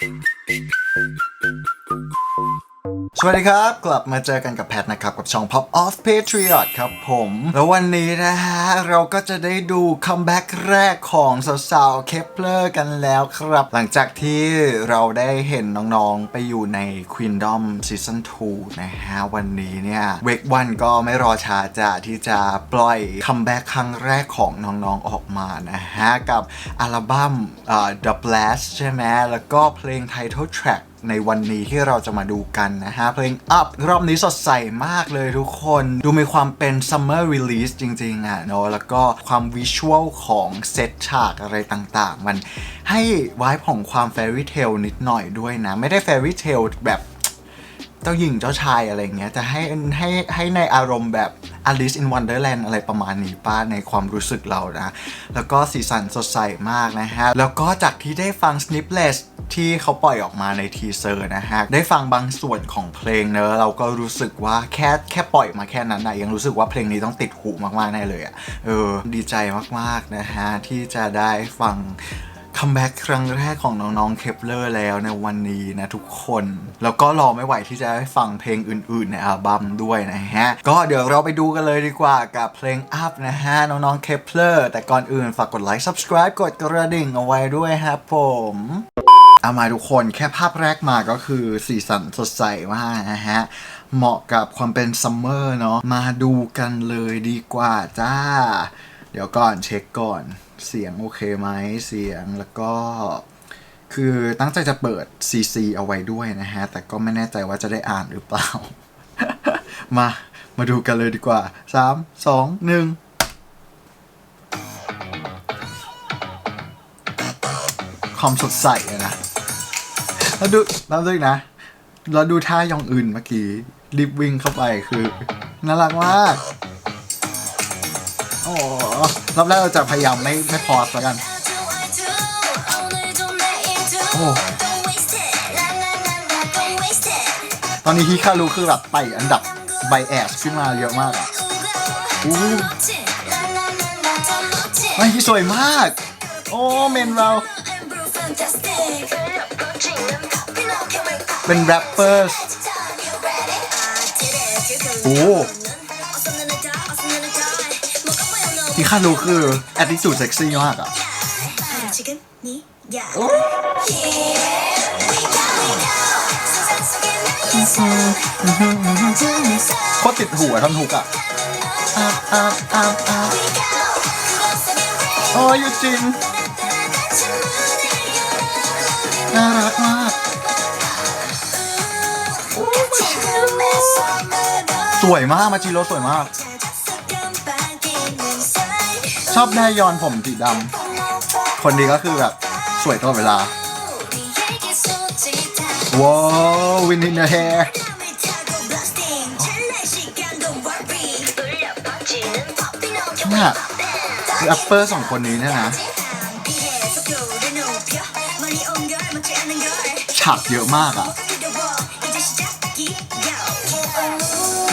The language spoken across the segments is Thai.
Thank you. สวัสดีครับ กลับมาเจอกันกับแพทนะครับ กับช่อง Pop Off Patriot ครับผม แล้ววันนี้นะฮะ เราก็จะได้ดูคัมแบ็กแรกของสาวๆเคปเลอร์กันแล้วครับ หลังจากที่เราได้เห็นน้องๆ ไปอยู่ใน Queendom Season 2 นะฮะ วันนี้เนี่ยเวกวันก็ไม่รอช้าจะที่จะปล่อยคัมแบ็กครั้งแรกของน้องๆออกมานะฮะ กับอัลบั้ม The Blast ใช่ไหมแล้วก็เพลง Title Track ในวันนี้ที่เราจะมาดูกันนะฮะ เพลง Up รอบนี้สดใสมากเลยทุกคน ดูมีความเป็น Summer Release จริงๆอะเนอะแล้วก็ความวิชวลของเซตฉากอะไรต่างๆ มันให้วายของความ Fairy Tale นิดหน่อยด้วยนะ ไม่ได้ Fairy Tale แบบเจ้าหญิงเจ้าชายอะไรเงี้ยจะให้ให้ให้ในอารมณ์แบบ Alice in Wonderland อะไรประมาณนี้ป้าในความรู้สึกเรานะ แล้วก็สีสันสดใสมากนะฮะ แล้วก็จากที่ได้ฟัง snippets ที่เขาปล่อยออกมาในทีเซอร์นะฮะ ได้ฟังบางส่วนของเพลงเนอะเราก็รู้สึกว่าแค่แค่ปล่อยมาแค่นั้นนะยังรู้สึกว่าเพลงนี้ต้องติดหูมากๆแน่เลยอะ่ะเออดีใจมากๆนะฮะ ที่จะได้ฟัง คัมแบ็กครั้งแรกของน้องๆเคปเลอร์แล้วในวันนี้นะทุกคน แล้วก็รอไม่ไหวที่จะได้ฟังเพลงอื่นๆในอัลบั้มด้วยนะฮะ ก็เดี๋ยวเราไปดูกันเลยดีกว่ากับเพลง Up นะฮะ น้องๆเคปเลอร์แต่ก่อนอื่นฝากกดไลค์ Subscribe กดกระดิ่งเอาไว้ด้วยครับผมเอามาทุกคนแค่ภาพแรกมาก็คือสีสันสดใสมากนะฮะ เหมาะกับความเป็นซัมเมอร์เนาะมาดูกันเลยดีกว่าจ้า เดี๋ยวก่อนเช็คก่อนเสียงโอเคไหมเสียงแล้วก็ คือตั้งใจจะเปิด CC เอาไว้ด้วยนะฮะ แต่ก็ไม่แน่ใจว่าจะได้อ่านหรือเปล่า มามาดูกันเลยดีกว่า 3 2 1ความสดใสนะ แล้วดูแล้วดูอีกนะแล้วดูท่ายองอื่นเมื่อกี้รีบวิ่งเข้าไปคือ น่ารักมาก รอบแรกเราจะพยายามไม่ไม่พอสแล้วกัน โอ้ตอนนี้ฮิคารุคือแบบไต่อันดับไบแอสขึ้นมาเยอะมากอะอู้ไม่ที่สวยมาก โอ้เมนเรา เป็นแรปเปอร์โอ้ ฮิคารุคือแอ t ติจูดเซ็กซี่มากอะโคตรติดหัวท่อนฮุกอะอัพอัพอัพอัพโอ้ยยูจินน่ารักมากสวยมาก มาจิโร่สวยมาก อบได้ยอนผมสีดำ คนดีก็คือแบบ สวยตลอดเวลา ว้าววินอินเดอะแฮร์เนี่ยแรปเปอร์สองคนนี้เนี่ยนะ ฉากเยอะมากอะ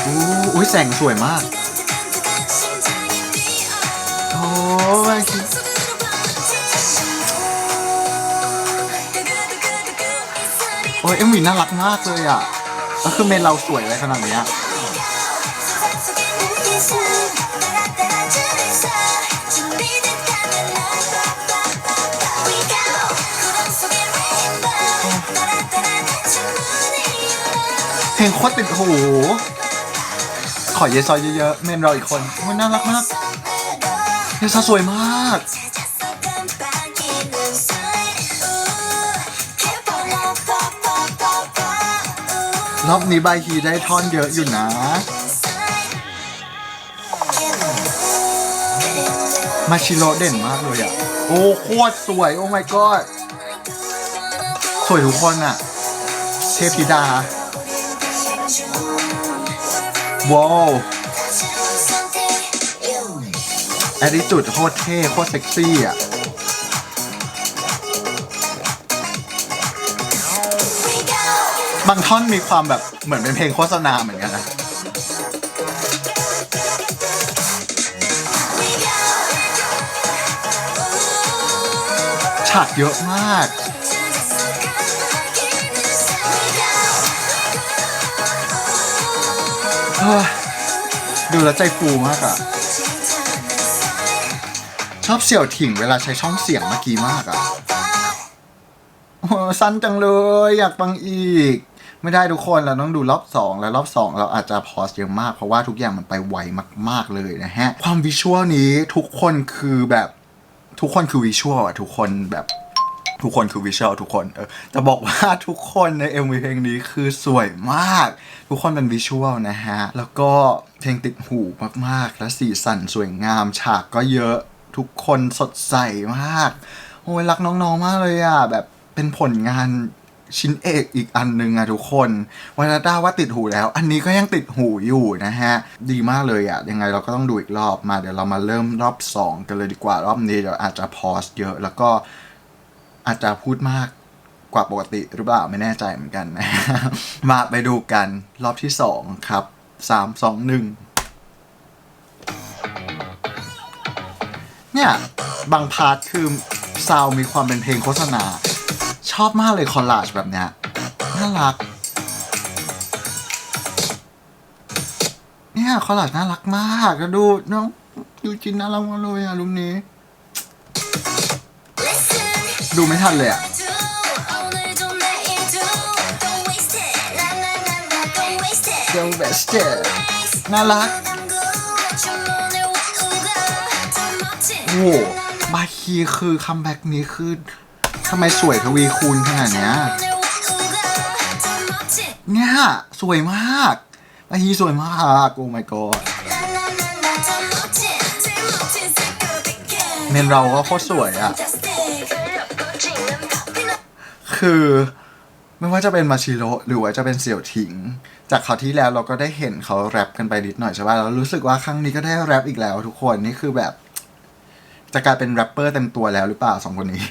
อู้อุ้ยแสงสวยมาก อ้ยเอ็มวีน่ารักมากเลยอะแล้วคือเมนเราสวยเลยขนาดเนี้ยเพลงโคตรติดหูขอเยซอยเยอะๆ เมนเราอีกคนโอ้ยน่ารักมากเยซอสวยมาก รอบนี้ใบฮีได้ท่อนเยอะอยู่นะ มาชิโร่เด่นมากเลยอะ โอ้โคตรสวย โอ้ my god สวยทุกคนอะ เทพธิดา ว้าวแอดิจูดโคตรเท่โคตรเซ็กซี่อะ บางท่อนมีความแบบเหมือนเป็นเพลงโฆษณาเหมือนกันนะฉากเยอะมาก ดูแล้ใจฟูมากอะชอบเสี่ยวถิ่งเวลาใช้ช่องเสียงเมื่อกี้มากอะสั้นจังเลย อยากฟังอีก ไม่ได้ทุกคนเราต้องดูรอบสองแล้วรอบสองเราอาจจะพอสเยอะมาก เพราะว่าทุกอย่างมันไปไวมาก ๆเลยนะฮะ ความวิชวลนี้ทุกคนคือแบบทุกคนคือวิชวลอะทุกคนแบบทุกคนคือวิชวลทุกคนเออจะบอกว่าทุกคนใน MV เพลงนี้คือสวยมาก ทุกคนเป็นวิชวลนะฮะ แล้วก็เพลงติดหูมากๆ และสีสันสวยงาม ฉากก็เยอะทุกคนสดใสมาก โอ้ยรักน้องๆมากเลยอะ แบบเป็นผลงาน ชิ้นเอกอีกอันหนึ่งอะทุกคนวันด้าว่าติดหูแล้ว อันนี้ก็ยังติดหูอยู่นะฮะ ดีมากเลยอะยังไงเราก็ต้องดูอีกรอบมาเดี๋ยวเรามาเริ่มรอบสองกันเลยดีกว่ารอบนี้เดี๋ยวอาจจะพอสเยอะ แล้วก็อาจจะพูดมากกว่าปกติหรือเปล่าไม่แน่ใจเหมือนกันนะมาไปดูกันรอบที่สองครับสามสองหนึ่งเนี่ย บางพาร์ทคือซาวมีความเป็นเพลงโฆษณา ชอบมากเลยคอลลาจแบบเนี้ยน่ารัก เนี่ยคอลลาจน่ารักมากแล้วดูน้องยูจินน่ารักมากเลยอะรูปนี้ ดูไม่ทันเลยอะ The Best น่ารักโอ้โหบาคีคือคัมแบ็กนี้คือ ทำไมสวยทวีคูณขนาดเนี้ยเนี่ยสวยมากบาคีสวยมากโอ้ my god เมนเราก็โคตรสวยอะคือไม่ว่าจะเป็นมาชิโร่หรือว่าจะเป็นเสี่ยวถิง จากคราวที่แล้วเราก็ได้เห็นเขาแรปกันไปนิดหน่อยใช่ป่ะแล้วรู้สึกว่าครั้งนี้ก็ได้แรปอีกแล้วทุกคนนี่คือแบบ จะกลายเป็นแรปเปอร์เต็มตัวแล้วหรือเปล่าสองคนนี้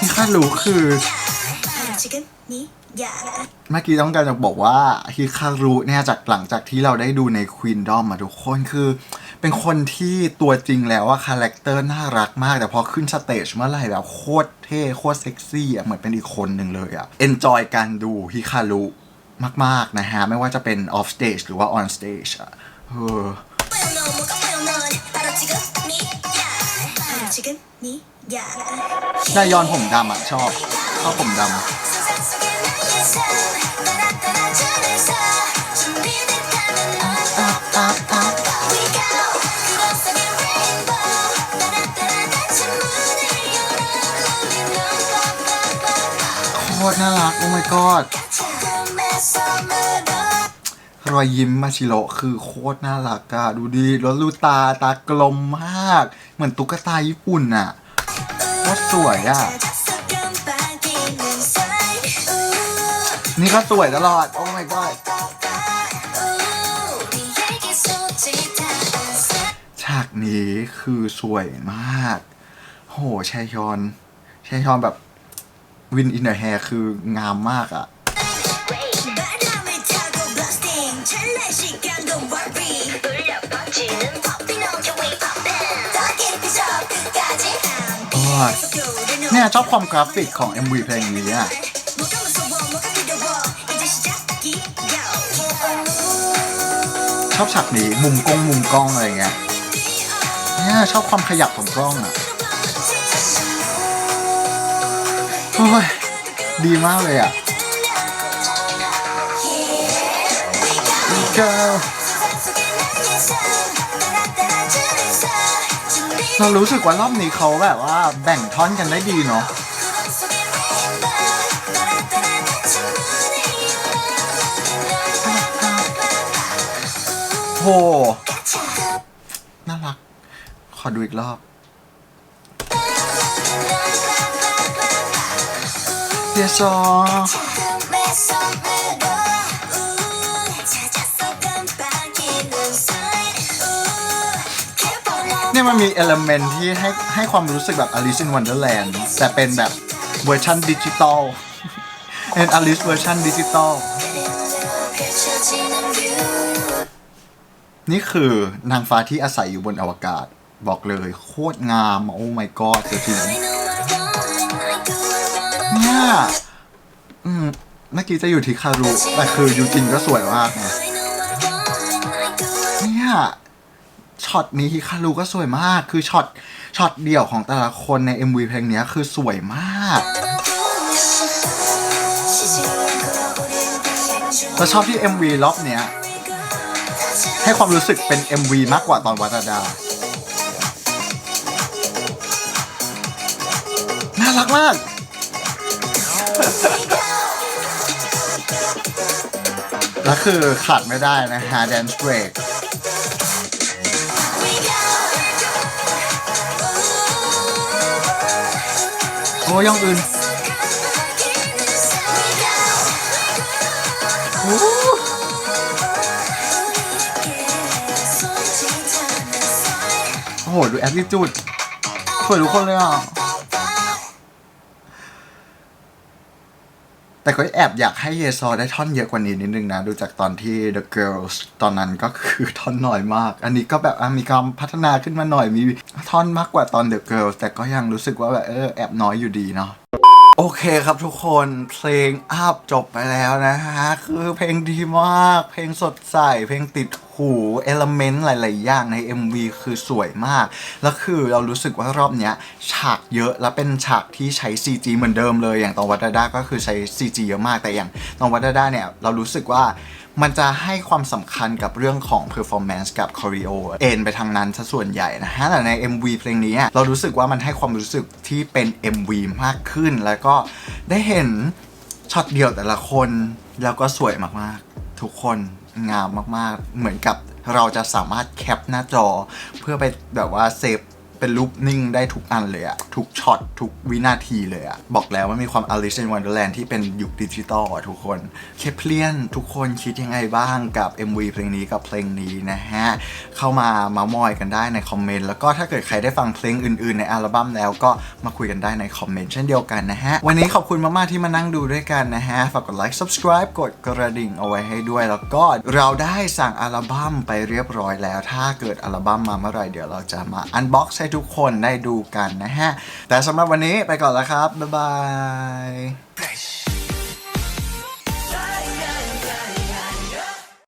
ที่คารู้คือเมื่อกี้ต้องการจะบอกว่าฮิคารุเนี่ยจากหลังจากที่เราได้ดูในควีนดอมมาทุกคนคือ เป็นคนที่ตัวจริงแล้วว่าคาแรคเตอร์น่ารักมาก แต่พอขึ้นสเตจเมื่อไหร่แบบโคตรเท่โคตรเซ็กซี่อะเหมือนเป็นอีกคนหนึ่งเลยอะเอนจอยการดูฮิคารุมาก ๆ นะฮะ ไม่ว่าจะเป็นออฟสเตจหรือว่าออนสเตจอะเออ นายยอนผมดำอะชอบชอบผมดำอะอะอะโคตรน่ารัก โอ้ my god รอยยิ้มมาชิโร่คือโคตรน่ารักอะดูดีแล้วลูตาตากลมมาก เหมือนตุ๊กตาญี่ปุ่นอะโคตรสวยอะนี่ก็สวยตลอด โอ้ my god ฉากนี้คือสวยมาก โหแชยชอนแชยชอนแบบวินอินเดอร์แฮร์คืองามมากอะ อ้ยเนี่ยชอบความกราฟิกของ MV เพลงนี้อะชอบฉากนี้มุมกล้องมุมกล้องอะไรเงี้ยเนี่ยชอบความขยับของกล้องอะโอ้ยดีมากเลยอะ Girl เรารู้สึกว่ารอบนี้เขาแบบว่าแบ่งท่อนกันได้ดีเนาะโห น่ารัก ขอดูอีกรอบ เดียซอี่มันมีเอลเมนที่ให้ให้ความรู้สึกแบบ Alice in Wonderland แต่เป็นแบบเวอร์ชันดิจิตอลเป็น Alice เวอร์ชันดิจิตอลนี่คือนางฟ้าที่อาศัยอยู่บนอวกาศ บอกเลยโคตรงาม โอ้ my god เจทีเนี่ยอืมเมื่อกี้จะอยู่ที่คารุแต่คือยูจินก็สวยมากเนี่ย ช็อตนี้ฮิคารุก็สวยมาก คือช็อตช็อตเดี่ยวของแต่ละคนใน MV เพลงนี้คือสวยมากแล้วชอบที่ MV รอบเนี้ย ให้ความรู้สึกเป็น MV มากกว่าตอนวัตดา น่ารักมากแล้วคือขาดไม่ได้นะฮะ Dance Break โอ้ยองอื่นโอ้โอ้โหดูแอตติจูดสวยทุกคนเลยอะ แต่ก็แอบอยากให้เยซอได้ท่อนเยอะกว่านี้นิดนึงนะ ดูจากตอนที่ The Girls ตอนนั้นก็คือท่อนน้อยมาก อันนี้ก็แบบมีการพัฒนาขึ้นมาหน่อยมีท่อนมากกว่าตอน The Girls แต่ก็ยังรู้สึกว่าแบบเออแอบน้อยอยู่ดีเนาะโอเคครับทุกคนเพลงอัพจบไปแล้วนะฮะ คือเพลงดีมาก เพลงสดใสเพลงติดหู เอลเมนต์หลาย ๆ อย่างใน MV คือสวยมาก แล้วคือเรารู้สึกว่ารอบเนี้ยฉากเยอะแล้วเป็นฉากที่ใช้ CG เหมือนเดิมเลยอย่างตอนวัดดาด้าก็คือใช้ CG เยอะมากแต่อย่างตอนวัดดาด้าเนี่ยเรารู้สึกว่ามันจะให้ความสำคัญกับเรื่องของ performance กับ choreo เอ็นไปทางนั้นซะส่วนใหญ่นะฮะแต่ใน MV เพลงนี้เรารู้สึกว่ามันให้ความรู้สึกที่เป็น MV มากขึ้น แล้วก็ได้เห็นช็อตเดียวแต่ละคนแล้วก็สวยมาก ๆ ทุกคนงามมากๆ เหมือนกับเราจะสามารถแคปหน้าจอเพื่อไปแบบว่าเซฟ เป็นรูปนิ่งได้ทุกอันเลยอะทุกช็อตทุกวินาทีเลยอะบอกแล้วว่ามีความ Alice in Wonderland ที่เป็นยุคดิจิตอลอะทุกคน เคปเลียนทุกคนคิดยังไงบ้างกับ MV เพลงนี้กับเพลงนี้นะฮะ เข้ามาเมามอยกันได้ในคอมเมนต์แล้วก็ถ้าเกิดใครได้ฟังเพลงอื่นๆ ในอัลบั้มแล้วก็มาคุยกันได้ในคอมเมนต์เช่นเดียวกันนะฮะ วันนี้ขอบคุณมากๆที่มานั่งดูด้วยกันนะฮะฝากกดไลค์ subscribe กดกระดิ่งเอาไว้ให้ด้วย แล้วก็เราได้สั่งอัลบั้มไปเรียบร้อยแล้ว ถ้าเกิดอัลบั้มมาเมื่อไหร่เดี๋ยวเราจะมาอันบ็อกซ์ให้ทุกคนได้ดูกันนะฮะ แต่สำหรับวันนี้ไปก่อนแล้วครับ บ๊ายบาย